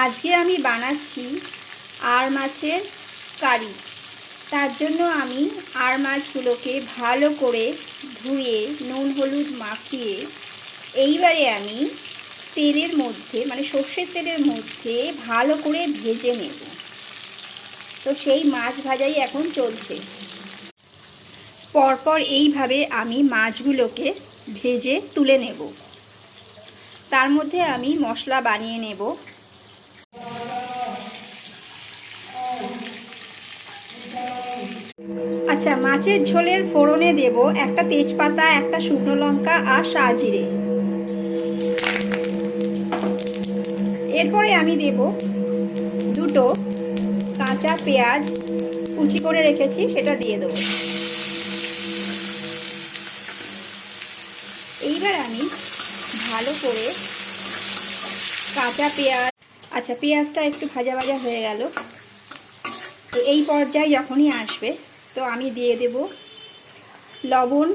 আজকে আমি বানাচ্ছি আর মাছের কারি। তার জন্য আমি আর মাছগুলোকে ভালো করে ধুয়ে, নুন, হলুদ মাখিয়ে এইবারে আমি তেলের মধ্যে মানে সর্ষের তেলের মধ্যে ভালো করে ভেজে নেব। তো সেই মাছ ভাজাই এখন চলছে। পরপর এইভাবে আমি মাছগুলোকে ভেজে তুলে নেব। তার মধ্যে আমি মশলা বানিয়ে নেব। আচ্ছা মাছের ঝোলের ফোড়নে দেব একটা তেজপাতা, একটা শুকনো লঙ্কা আর সাজিরে। এরপরে আমি দেব দুটো কাঁচা পেঁয়াজ, কুচি করে রেখেছি, সেটা দিয়ে দেবো। এইবার আমি ভালো করে কাঁচা পেঁয়াজ আচ্ছা পেঁয়াজটা একটু ভাজা ভাজা হয়ে গেল। তো এই পর্যায়ে যখনই আসবে তো আমি দিয়ে দেব লবণ,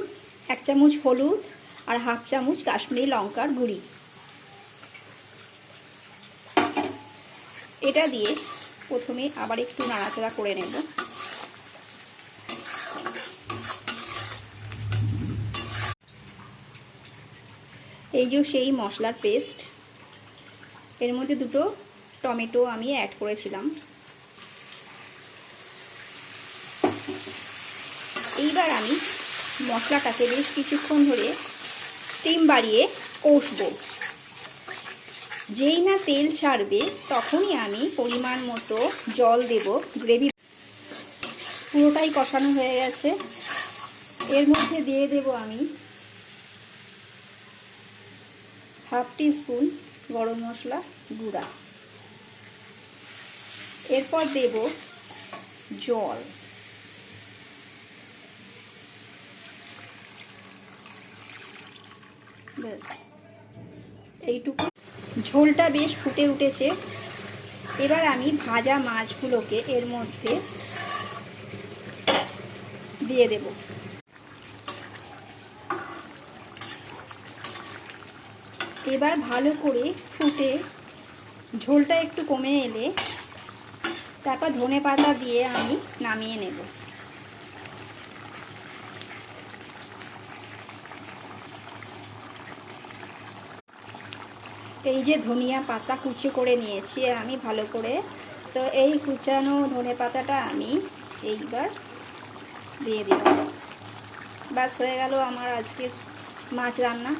এক চামচ হলুদ আর হাফ চামচ কাশ্মীরি লঙ্কার গুঁড়ি। এটা দিয়ে প্রথমে আবার একটু নাড়াচাড়া করে নেব। এই যে সেই মশলার পেস্ট, এর মধ্যে দুটো টমেটো আমি অ্যাড করেছিলাম। এইবার আমি মশলাটাকে বেশ কিছুক্ষণ ধরে স্টিম বাড়িয়ে কষবো। যেই না তেল ছাড়বে, তখনই আমি পরিমাণ মতো জল দেব গ্রেভি পুরোটাই কষানো হয়ে গেছে। এর মধ্যে দিয়ে দেব আমি হাফ স্পুন গরম মশলা গুঁড়া। এরপর দেব জল। এইটুকু। ঝোলটা বেশ ফুটে উঠেছে। এবার আমি ভাজা মাছগুলোকে এর মধ্যে দিয়ে দেব। এবার ভালো করে ফুটে ঝোলটা একটু কমে এলে তারপর ধনে পাতা দিয়ে আমি নামিয়ে নেব। এই যে ধনিয়া পাতা কুচি করে নিয়েছি, আমি ভালো করে। তো এই কুচানো ধনে পাতাটা আমি এইবার দিয়ে দিলাম। বাস হয়ে গেল আমার আজকে মাছ রান্না।